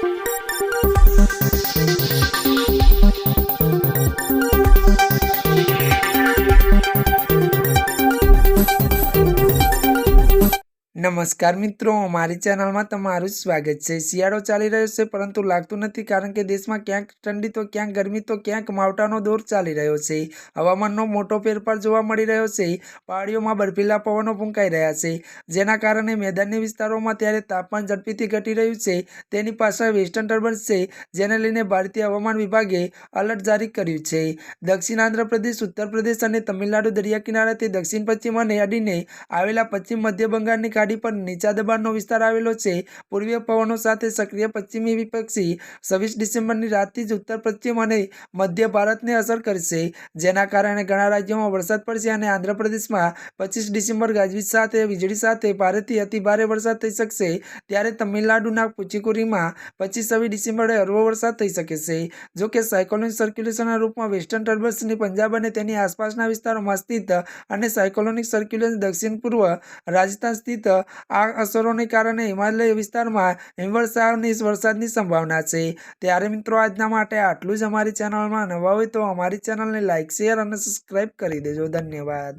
Thank you. નમસ્કાર મિત્રો, મારી ચેનલમાં તમારું સ્વાગત છે. શિયાળો ચાલી રહ્યો છે, પરંતુ લાગતું નથી કારણ કે દેશમાં ક્યાંક ઠંડી તો, ક્યાંક ગરમી તો, ક્યાંક માવઠાનો દોર ચાલી રહ્યો છે. હવામાનનો મોટો ફેરફાર જોવા મળી રહ્યો છે. પહાડીઓમાં બર્ફીલા પવનો ફૂંકાઈ રહ્યા છે, જેના કારણે મેદાની વિસ્તારોમાં ત્યારે તાપમાન ઝડપીથી ઘટી રહ્યું છે. તેની પાછળ વેસ્ટર્ન ટર્બન્સ છે, જેને લઈને ભારતીય હવામાન વિભાગે અલર્ટ જારી કર્યું છે. દક્ષિણ આંધ્રપ્રદેશ ઉત્તર પ્રદેશ અને તમિલનાડુ દરિયા કિનારાથી દક્ષિણ પશ્ચિમ અને અડીને આવેલા પશ્ચિમ મધ્ય બંગાળની ખાડી પર નીચા દબાણનો વિસ્તાર આવેલો છે. પૂર્વીય પવનો સાથે સક્રિય પશ્ચિમી વિપક્ષી છવ્વીસ ડિસેમ્બરની રાતથી જ ઉત્તર, પશ્ચિમ અને મધ્ય ભારતને અસર કરશે. જેના કારણે ઘણા રાજ્યોમાં વરસાદ પડશે અને આંધ્રપ્રદેશમાં પચીસ ડિસેમ્બર ગાજવીજ સાથે, વીજળી સાથે ભારેથી અતિ ભારે વરસાદ થઈ શકશે. ત્યારે તમિલનાડુના પુચીકુરીમાં પચીસ છવ્વીસ ડિસેમ્બરે હળવો વરસાદ થઈ શકે છે. જોકે સાયકોલોન સર્ક્યુલેશનના રૂપમાં વેસ્ટર્ન ટર્બસની પંજાબ અને તેની આસપાસના વિસ્તારોમાં સ્થિત અને સાયકોલોનિક સર્ક્યુલેશન દક્ષિણ પૂર્વ રાજસ્થાન સ્થિત આ અસરોને કારણે હિમાલય વિસ્તારમાં હિમવર્ષાની વરસાદની સંભાવના છે. ત્યારે મિત્રો, આજના માટે આટલું જ અમારી ચેનલમાં નવા હોય તો અમારી ચેનલને લાઇક શેર અને સબસ્ક્રાઈબ કરી દેજો. ધન્યવાદ.